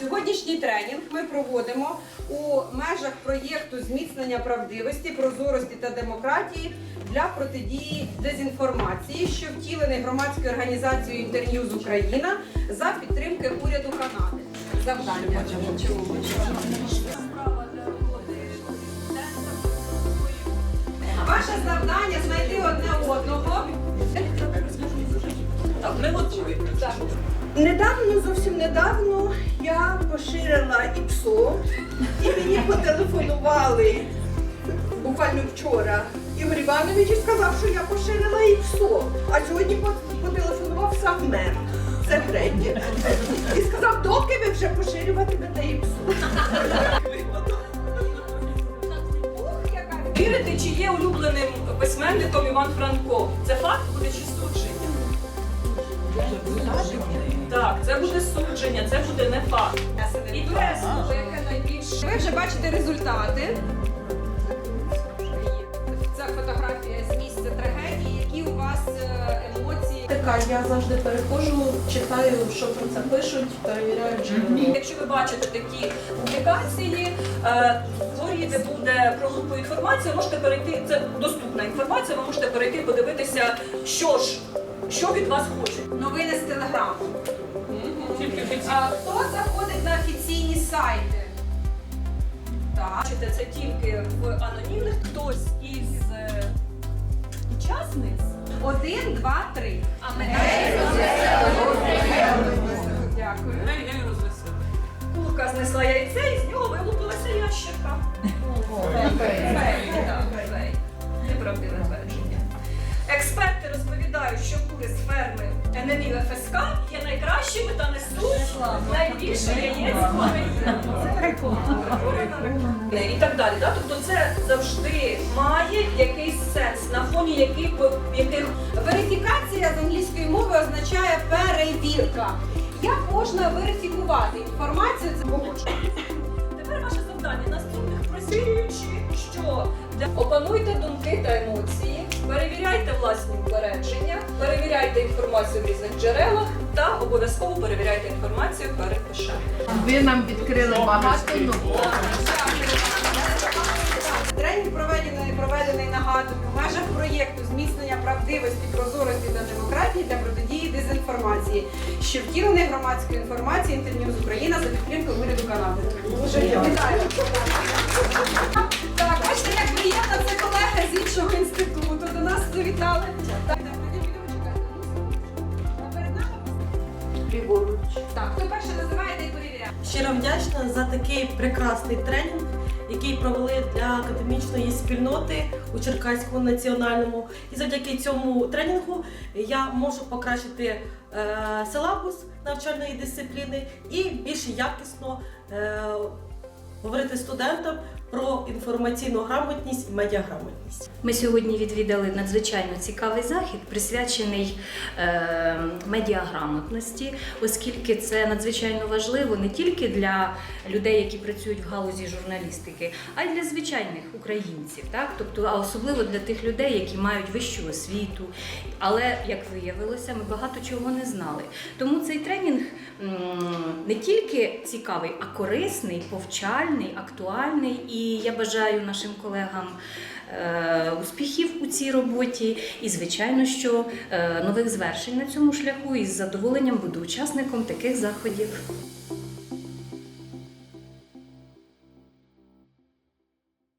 Сьогоднішній тренінг ми проводимо у межах проєкту зміцнення правдивості, прозорості та демократії для протидії дезінформації, що втілений громадською організацією Інтерньюз Україна за підтримки уряду Канади. Завдання. Ваше завдання знайти одне одного. Так, ми готові. Так. Недавно, зовсім недавно, я поширила ІПСО і мені потелефонували буквально вчора. Ігор Іванович і сказав, що я поширила ІПСО, а сьогодні потелефонував сам мер. Це третє. І сказав, доки ви вже поширюватимете ІПСО. Ух, яка Вірите, чи є улюбленим письменником Іван Франко? Це факт буде чи судження? Так, це буде судження, це буде не факт. І друге слово, яке найбільше. Ви вже бачите результати. Це фотографія з місця трагедії. Які у вас е, емоції? Така, я завжди переходжу, читаю, що про це пишуть, перевіряю джерело. Якщо ви бачите такі публікації, е, де буде про групу інформації, можете перейти, це доступна інформація, ви можете перейти подивитися, що ж, що від вас хочуть. Новини з телеграму. А хто заходить на офіційні сайти? Так. Бачите, це тільки в анонімних. Хтось із е, учасниць Один, два, три. А ми Дякую. Курка знесла яйце і з нього вилупилася ящерка. Неправдиве твердження. Експерти розповідають, що кури з ферми НМІ ФСК є найкращими та несуть найбільше яєць. І так далі. Да? Тобто це завжди має якийсь сенс, на фоні яких, яких Верифікація з англійської мови означає перевірка. Як можна верифікувати інформацію? Це. Тепер ваше завдання наступних просвіюючи, що для опануйте думки та емоції, перевіряйте власні упередження, перевіряйте інформацію в різних джерелах та обов'язково перевіряйте інформацію перед пишем. Ви нам відкрили багато нового. Тренінг проведений, проведений нагадую в межах проєкту зміцнення правдивості, прозорості та демократії для протидії дезінформації, що втілений громадської інформації Інтерньюз Україна за підтримки уряду Канади. Дуже вітаю. Ліворуч. так, хто перше називає, той перевіряє. Щиро вдячна за такий прекрасний тренінг, який провели для академічної спільноти у Черкаському національному. І завдяки цьому тренінгу я можу покращити е, силабус навчальної дисципліни і більш якісно е, говорити студентам про інформаційну грамотність і медіаграмотність. Ми сьогодні відвідали надзвичайно цікавий захід, присвячений е, медіаграмотності, оскільки це надзвичайно важливо не тільки для людей, які працюють в галузі журналістики, а й для звичайних українців, так тобто, а особливо для тих людей, які мають вищу освіту. Але як виявилося, ми багато чого не знали. Тому цей тренінг не тільки цікавий, а корисний, повчальний, актуальний. І я бажаю нашим колегам е, успіхів у цій роботі. І, звичайно, що е, нових звершень на цьому шляху і з задоволенням буду учасником таких заходів.